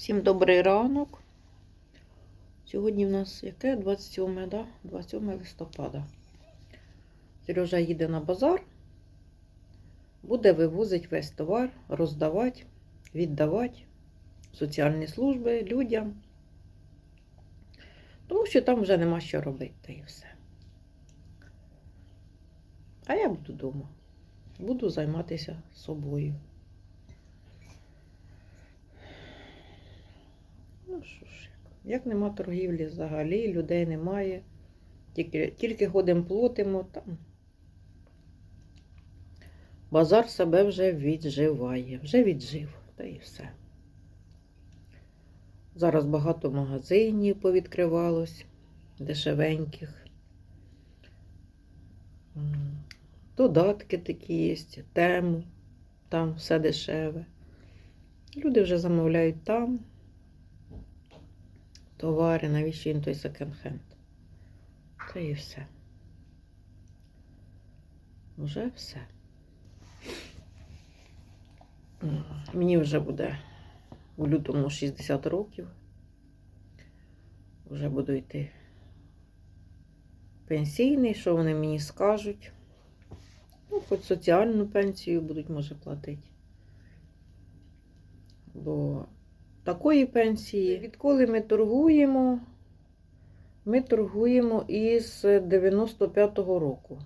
Всім добрий ранок. Сьогодні в нас яке? 27, да? 27 листопада. Сережа їде на базар, буде вивозити весь товар, роздавати, віддавати соціальні служби людям. Тому що там вже нема що робити, та і все. А я буду вдома. Буду займатися собою. Ну що ж, як- нема торгівлі взагалі, людей немає. Тільки, тільки ходимо платимо там. Базар себе вже відживає, вже віджив, та і все. Зараз багато магазинів повідкривалось, дешевеньких. Додатки такі є, тему, там все дешеве. Люди вже замовляють там товари, навіщо їм той секонд-хенд. Та і все. Уже все. Мені вже буде у лютому 60 років. Вже буду йти пенсійний, що вони мені скажуть. Ну, хоч соціальну пенсію будуть, може, платити. Бо такої пенсії, відколи ми торгуємо, ми торгуємо із 95-го року.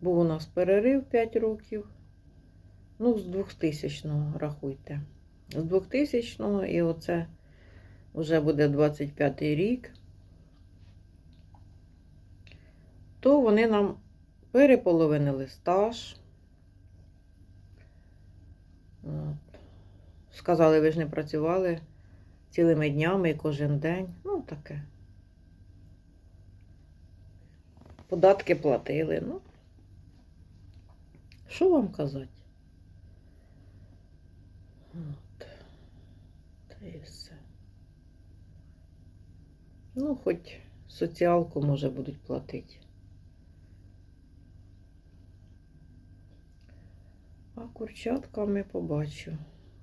Був у нас перерив 5 років. Ну, з 2000-го рахуйте. З 2000-го і оце вже буде 25-й рік. То вони нам переполовинили стаж. Сказали, ви ж не працювали цілими днями і кожен день. Ну, таке. Податки платили. Ну, що вам казати? От. Та і все. Ну, хоч соціалку, може, будуть платити. А курчатками побачу.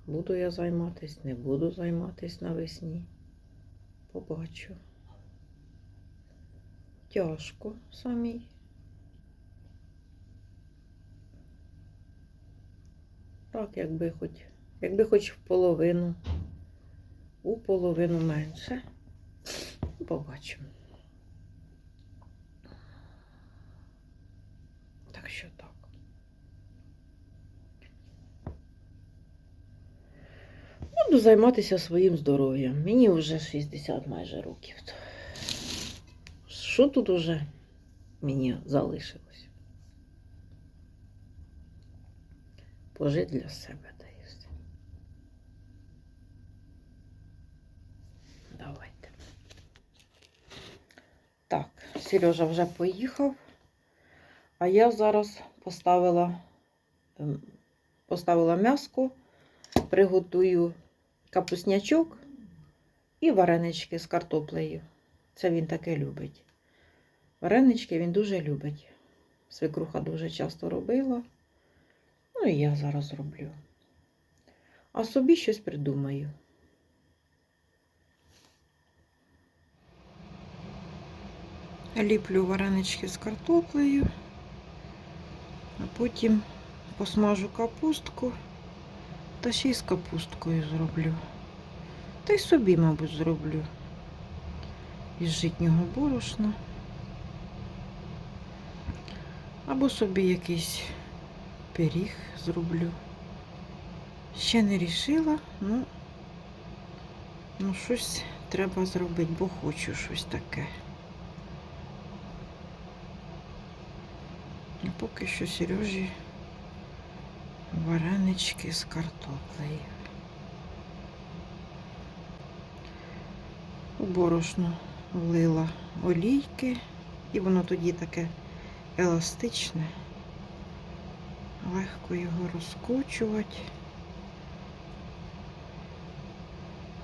Буду я займатись, не буду займатись навесні. Побачу. Тяжко самій. Так, якби хоч, якби хоч в половину, у половину менше. Побачимо. Так що так. Буду займатися своїм здоров'ям. Мені вже 60 майже років. Що тут уже мені залишилось? Пожити для себе все. Давайте. Так, Сережа вже поїхав, а я зараз поставила, ем, поставила м'яско, приготую капуснячок і варенички з картоплею. Це він таке любить. Варенички він дуже любить. Свекруха дуже часто робила. Ну і я зараз роблю. А собі щось придумаю. Ліплю варенички з картоплею, а потім посмажу капустку та ще й з капусткою зроблю. Та й собі, мабуть, зроблю із житнього борошна. Або собі якийсь пиріг зроблю. Ще не рішила, ну, ну щось треба зробити, бо хочу щось таке. І поки що Сережі варенички з картоплею. У борошно влила олійки, і воно тоді таке еластичне. Легко його розкочувати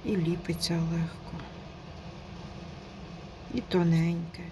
і ліпиться легко. І тоненьке.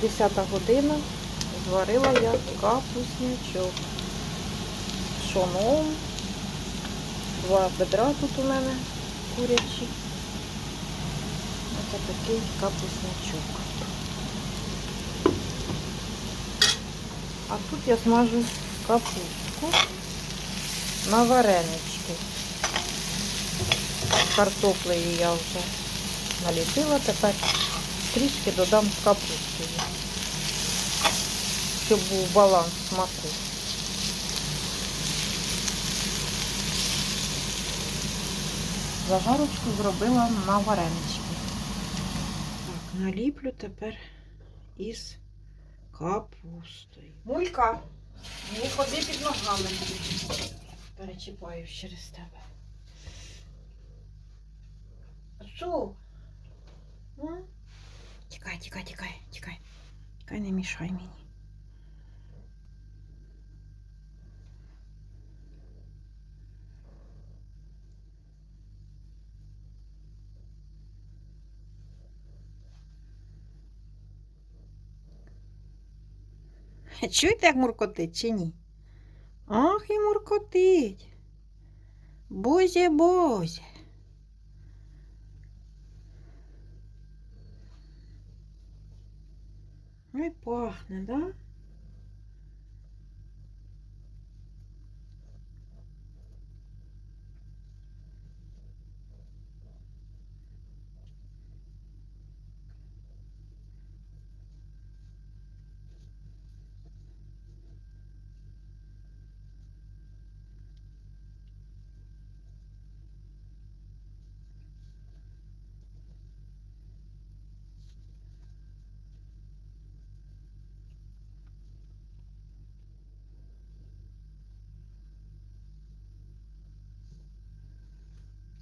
10 година. Зварила я капуснячок. з Пшоном. Два бедра тут у мене курячі. Ось такий капуснячок. А тут я смажу капустку на варенички. Картоплею я вже наліпила, тепер трішки додам з капустою, щоб був баланс смаку. Зажарочку зробила на варенички. Так, наліплю тепер із капустою. Мулька, не ходи під ногами. Перечіпаю через тебе. Су. М? Тікай, тікай, тікай, тікай. Тікай, не мішай мені. Чуєте, як муркотить чи ні? Ах, і муркотить. Бозє, бозє. Ой, пахне, да?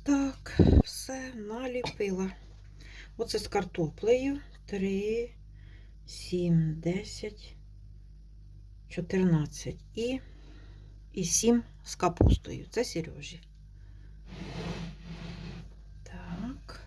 Так, все наліпила. Оце з картоплею. 3, 7, 10, 14 і, і 7 з капустою. Це Сережі. Так.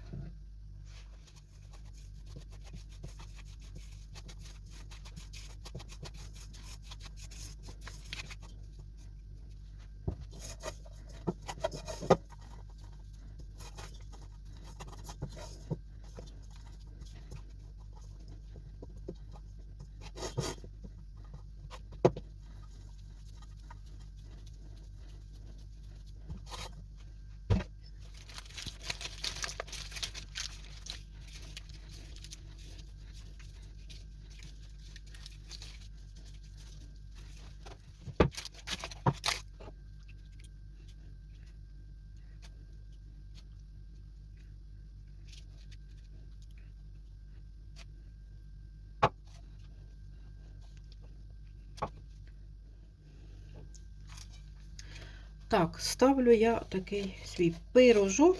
Так, ставлю я такий свій пирожок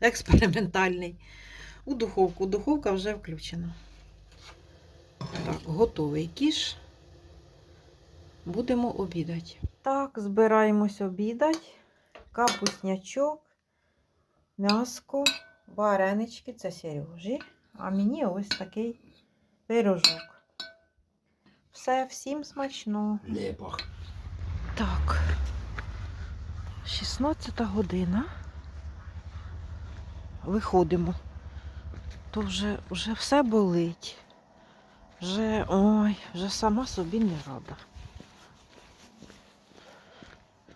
експериментальний у духовку. Духовка вже включена. Так, готовий кіш. Будемо обідати. Так, збираємось обідати. Капуснячок, м'яско, варенички це Сережі. А мені ось такий пирожок. Все, всім смачного. Лепах. Так. 16 година. Виходимо. То вже, вже все болить. Вже, ой, вже сама собі не рада.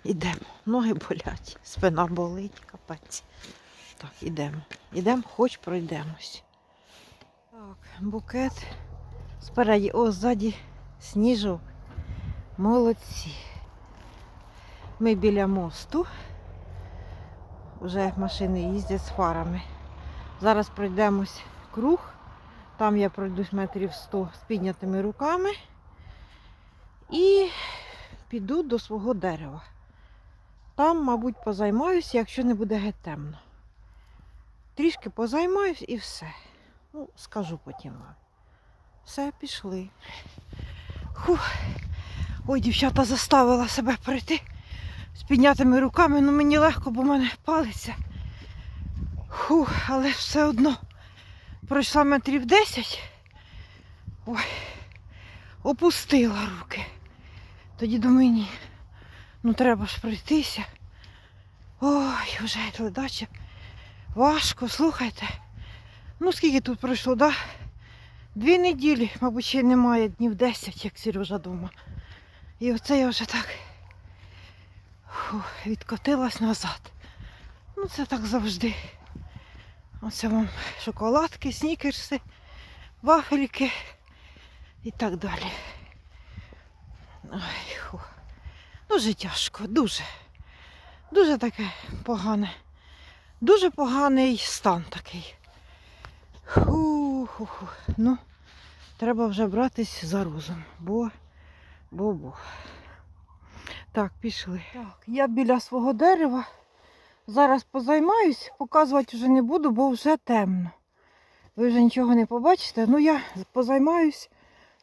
Ідемо. Ноги болять, спина болить, капець. Так, ідемо. Ідемо, хоч пройдемось. Так, букет. Спереді, о, ззаді сніжок. Молодці. Ми біля мосту. Вже машини їздять з фарами. Зараз пройдемось круг. Там я пройдусь метрів 100 з піднятими руками. І піду до свого дерева. Там, мабуть, позаймаюся, якщо не буде геть темно. Трішки позаймаюсь і все. Ну, скажу потім вам. Все, пішли. Фух. Ой, дівчата заставила себе пройти з піднятими руками, ну мені легко, бо в мене палиться. Фух, але все одно пройшла метрів 10. Ой, опустила руки. Тоді до мені, ну треба ж пройтися. Ой, вже ледаче. Важко, слухайте. Ну, скільки тут пройшло, да? Дві неділі, мабуть, ще немає днів 10, як Сережа дома. І оце я вже так фу, відкотилась назад. Ну, це так завжди. Оце вам шоколадки, снікерси, вафельки і так далі. Ой, фу. Дуже тяжко, дуже. Дуже таке погане. Дуже поганий стан такий. Ху-ху-ху. Ну, треба вже братись за розум, бо, бо, бо. Так, пішли. Так, я біля свого дерева. Зараз позаймаюсь, показувати вже не буду, бо вже темно. Ви вже нічого не побачите. Ну я позаймаюсь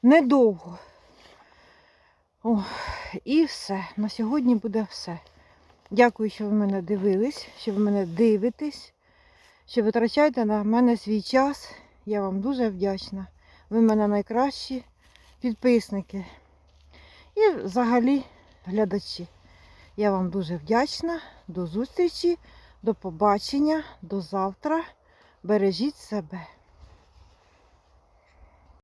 недовго. О, і все. На сьогодні буде все. Дякую, що ви мене дивились, що ви мене дивитесь, що витрачаєте на мене свій час. Я вам дуже вдячна. Ви мене найкращі підписники. І взагалі глядачі. Я вам дуже вдячна. До зустрічі, до побачення, до завтра. Бережіть себе.